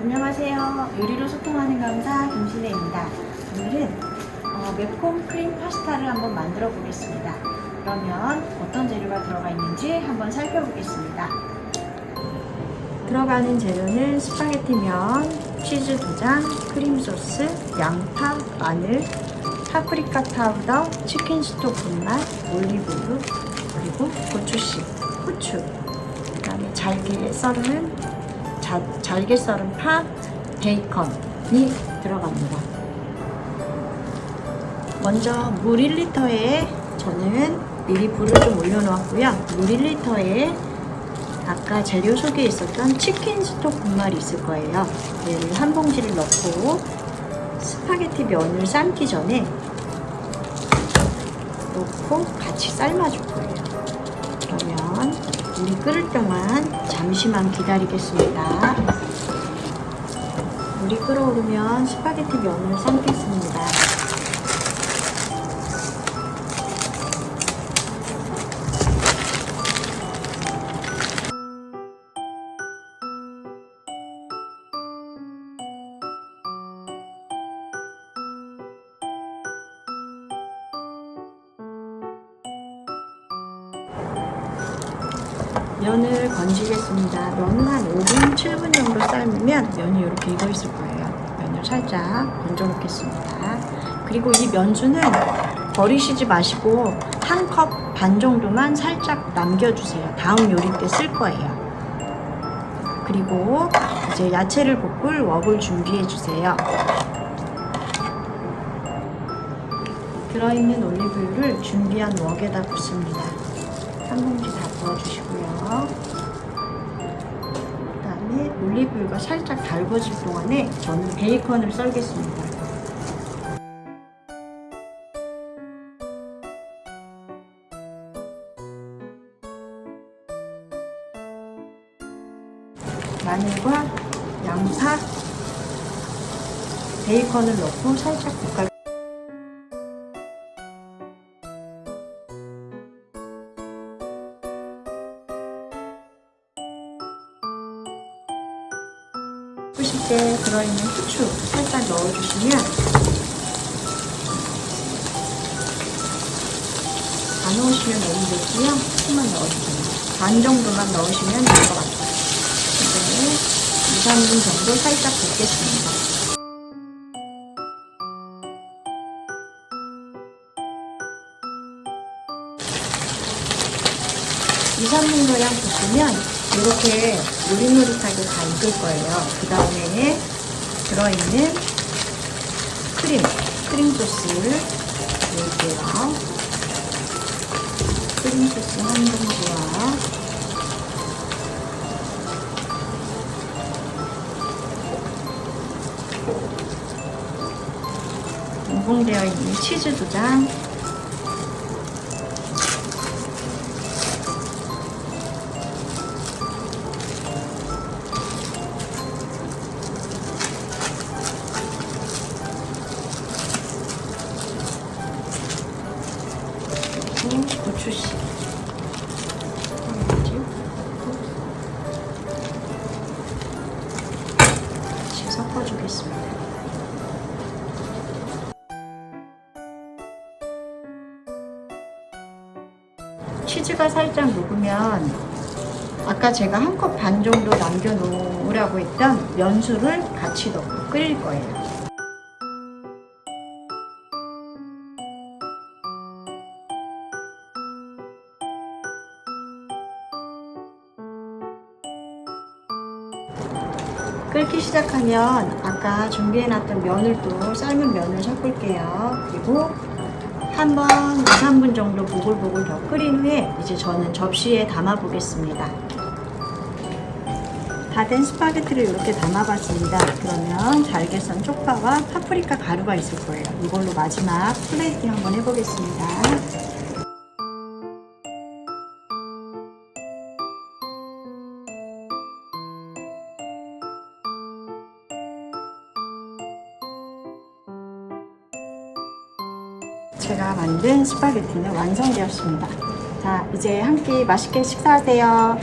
안녕하세요. 요리로 소통하는 강사 김신혜입니다. 오늘은 어, 매콤 크림 파스타를 한번 만들어 보겠습니다. 그러면 어떤 재료가 들어가 있는지 한번 살펴보겠습니다. 들어가는 재료는 스파게티면, 치즈 도장, 크림 소스, 양파, 마늘, 파프리카 파우더, 치킨 스톡 분말, 올리브유, 그리고 고추씨, 후추, 그 다음에 잘게 썰은 자, 잘게 썰은 파, 베이컨이 들어갑니다. 먼저 물 1리터에 저는 미리 불을 좀 올려놓았고요. 물 1리터에 아까 재료 속에 있었던 치킨 스톡 분말이 있을 거예요. 얘를 한 봉지를 넣고 스파게티 면을 삶기 전에 넣고 같이 삶아줄 거예요. 그러면 물이 끓을 동안 잠시만 기다리겠습니다. 물이 끓어오르면 스파게티 면을 삶겠습니다. 면을 건지겠습니다. 면은 한 5분, 7분 정도 삶으면 면이 이렇게 익어 있을 거예요. 면을 살짝 건져 놓겠습니다. 그리고 이 면수는 버리시지 마시고 한 컵 반 정도만 살짝 남겨주세요. 다음 요리 때 쓸 거예요. 그리고 이제 야채를 볶을 웍을 준비해 주세요. 들어있는 올리브유를 준비한 웍에다 붓습니다. 한 봉지 다 부어주시고요. 그 다음에 올리브유가 살짝 달궈질 동안에 저는 베이컨을 썰겠습니다. 마늘과 양파, 베이컨을 넣고 살짝 볶아 때 들어있는 후추 살짝 넣어주시면 안 넣으시면 너무 되고요. 조금만 넣어주세요. 반 정도만 넣으시면 될 것 같아요. 이제 2, 3분 정도 살짝 볶겠습니다. 2, 3분도량 볶으면 이렇게 노릇노릇하게 다 익을 거예요. 그 다음에 들어있는 크림, 크림 소스를 넣을게요. 크림 소스 한 봉지와 완공되어 있는 치즈 두 장, 고추씨. 치즈가 살짝 녹으면 아까 제가 한 컵 반 정도 남겨놓으라고 했던 면수를 같이 넣고 끓일 거예요. 끓기 시작하면 아까 준비해놨던 면을 또 삶은 면을 섞을게요. 그리고 한 번 2, 3분 정도 보글보글 더 끓인 후에 이제 저는 접시에 담아 보겠습니다. 다 된 스파게티를 이렇게 담아봤습니다. 그러면 잘게 썬 쪽파와 파프리카 가루가 있을 거예요. 이걸로 마지막 플레이팅 한번 해보겠습니다. 제가 만든 스파게티는 완성되었습니다. 자, 이제 한 끼 맛있게 식사하세요.